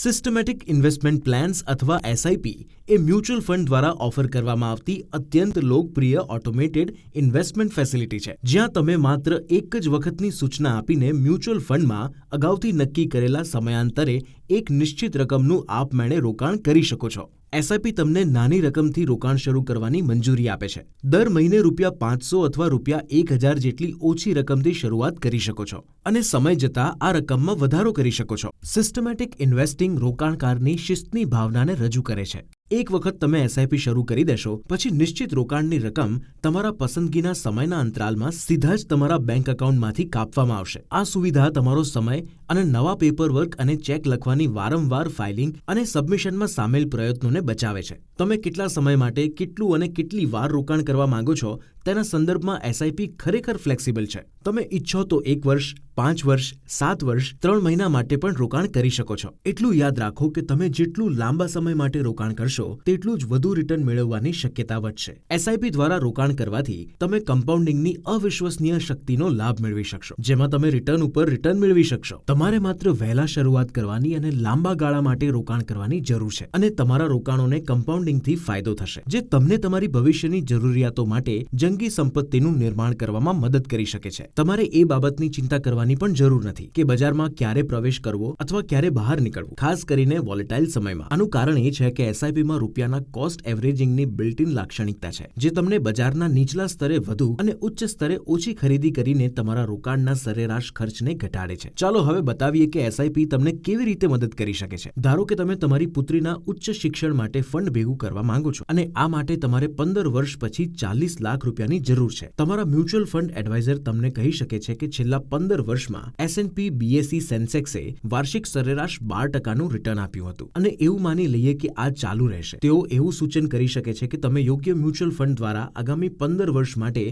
Systematic investment plans અથવા SIP એ mutual fund દ્વારા ઓફર કરવામાં આવતી અત્યંત લોકપ્રિય ઓટોમેટેડ ઇન્વેસ્ટમેન્ટ ફેસિલિટી છે. જ્યાં તમે માત્ર એક જ વખતની સૂચના આપીને મ્યુચ્યુઅલ ફંડમાં અગાઉથી નક્કી કરેલા સમયાંતરે એક નિશ્ચિત રકમનું આપમેળે રોકાણ કરી શકો છો. એસઆઈપી તમને નાની રકમથી રોકાણ શરૂ કરવાની મંજૂરી આપે છે. દર મહિને રૂપિયા પાંચસો અથવા રૂપિયા એક હજાર જેટલી ઓછી રકમથી શરૂઆત કરી શકો છો અને સમય જતાં આ રકમમાં વધારો કરી શકો છો. સિસ્ટમેટિક ઇન્વેસ્ટિંગ રોકાણકારની શિસ્તની ભાવનાને રજૂ કરે છે. એક વખત તમે એસઆઈપી શરૂ કરી દેશો, પછી નિશ્ચિત રોકાણની રકમ તમારા પસંદગીના સમયના અંતરાલમાં સીધા જ તમારા બેંક એકાઉન્ટમાંથી કાપવામાં આવશે. આ સુવિધા તમારો સમય અને નવા પેપરવર્ક અને ચેક લખવાની વારંવાર ફાઇલિંગ અને સબમિશનમાં સામેલ પ્રયત્નોને બચાવે છે. તમે કેટલા સમય માટે કેટલું અને કેટલી વાર રોકાણ કરવા માંગો છો તેના સંદર્ભમાં એસઆઈપી ખરેખર ફ્લેક્સિબલ છે. તમે ઈચ્છો તો એક વર્ષ, પાંચ વર્ષ, સાત વર્ષ, ત્રણ મહિના માટે પણ રોકાણ કરી શકો છો. એટલું યાદ રાખો કે તમે જેટલું લાંબા સમય માટે રોકાણ કરશો, તેટલું જ વધુ રિટર્ન મેળવવાની શક્યતા વધશે. એસઆઈપી દ્વારા રોકાણ કરવાથી તમે કમ્પાઉન્ડિંગની અવિશ્વસનીય શક્તિનો લાભ મેળવી શકશો. જેમાં તમે રિટર્ન ઉપર રિટર્ન મેળવી શકશો. તમારે માત્ર વહેલા શરૂઆત કરવાની અને લાંબા ગાળા માટે રોકાણ કરવાની જરૂર છે અને તમારા રોકાણોને કમ્પાઉન્ડિંગથી ફાયદો થશે. જે તમને તમારી ભવિષ્યની જરૂરિયાતો માટે જંગી સંપત્તિનું નિર્માણ કરવામાં મદદ કરી શકે છે. તમારે એ બાબતની ચિંતા કરવાની પણ જરૂર નથી કે બજારમાં ક્યારે પ્રવેશ કરવો અથવા ક્યારે બહાર નીકળવું, ખાસ કરીને વોલેટાઇલ સમયમાં. આનું કારણ એ છે કે એસઆઈપીમાં રૂપિયાના કોસ્ટ એવરેજિંગની બિલ્ટ ઇન લાક્ષણિકતા છે. જે તમને બજારના નીચલા સ્તરે વધુ અને ઉચ્ચ સ્તરે ઓછી ખરીદી કરીને તમારા રોકાણના સરેરાશ ખર્ચને ઘટાડે છે. ચાલો હવે બતાવીએ કે એસઆઈપી તમને કેવી રીતે મદદ કરી શકે છે. ધારો કે તમે તમારી પુત્રીના ઉચ્ચ શિક્ષણ માટે ફંડ ભેગું કરવા માંગો છો અને આ માટે તમારે પંદર વર્ષ પછી ચાલીસ લાખ રૂપિયાની જરૂર છે. તમારા મ્યુચ્યુઅલ ફંડ એડવાઇઝર તમને કહી શકે છે કે છેલ્લા પંદર વર્ષમાં એસએનપી બીએસસી સેન્સેક્સે વાર્ષિક સરેરાશ બાર ટકાનું રિટર્ન આપ્યું હતું. અને એવું માની લઈએ કે આ ચાલુ રહેશે. તેઓ એવું સૂચન કરી શકે છે કે તમે યોગ્ય મ્યુચ્યુઅલ ફંડ દ્વારા આગામી પંદર વર્ષ માટે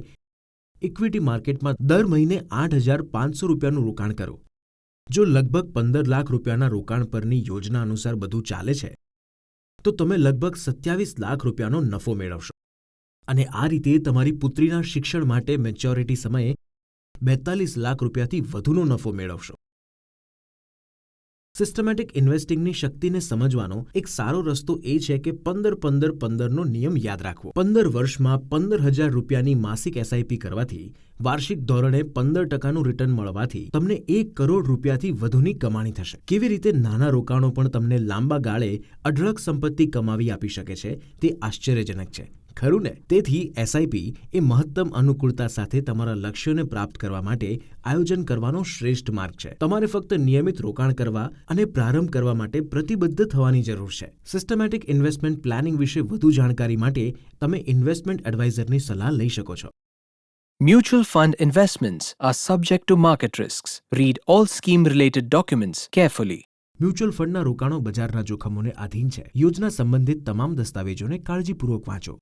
ઇક્વિટી માર્કેટમાં દર મહિને આઠ હજાર પાંચસો રૂપિયાનું રોકાણ કરો. જો લગભગ પંદર લાખ રૂપિયાના રોકાણ પરની યોજના અનુસાર બધું ચાલે છે, તો તમે લગભગ સત્યાવીસ લાખ રૂપિયાનો નફો મેળવશો. અને આ રીતે તમારી પુત્રીના શિક્ષણ માટે મેચ્યોરિટી સમયે બેતાલીસ લાખ રૂપિયાથી વધુનો નફો મેળવશો. સિસ્ટમેટિક ઇન્વેસ્ટિંગની શક્તિને સમજવાનો એક સારો રસ્તો એ છે કે પંદર પંદર પંદરનો નિયમ યાદ રાખવો. પંદર વર્ષમાં પંદર હજાર રૂપિયાની માસિક એસઆઈપી કરવાથી વાર્ષિક ધોરણે પંદર ટકાનું રિટર્ન મળવાથી તમને એક કરોડ રૂપિયાથી વધુની કમાણી થશે. કેવી રીતે નાના રોકાણો પણ તમને લાંબા ગાળે અઢળક સંપત્તિ કમાવી આપી શકે છે તે આશ્ચર્યજનક છે. ખરું ને? તેથી એસઆઈપી એ મહત્તમ અનુકૂળતા સાથે તમારા લક્ષ્યોને પ્રાપ્ત કરવા માટે આયોજન કરવાનો શ્રેષ્ઠ માર્ગ છે. તમારે ફક્ત નિયમિત રોકાણ કરવા અને પ્રારંભ કરવા માટે પ્રતિબદ્ધ થવાની જરૂર છે. સિસ્ટમેટિક ઇન્વેસ્ટમેન્ટ પ્લાનિંગ વિશે વધુ જાણકારી માટે તમે ઇન્વેસ્ટમેન્ટ એડવાઇઝરની સલાહ લઈ શકો છો. Mutual fund investments are subject to market risks. Read all scheme related documents carefully. Mutual ફંડના રોકાણો બજારના જોખમોને આધીન છે. યોજના સંબંધિત તમામ દસ્તાવેજોને કાળજીપૂર્વક વાંચો.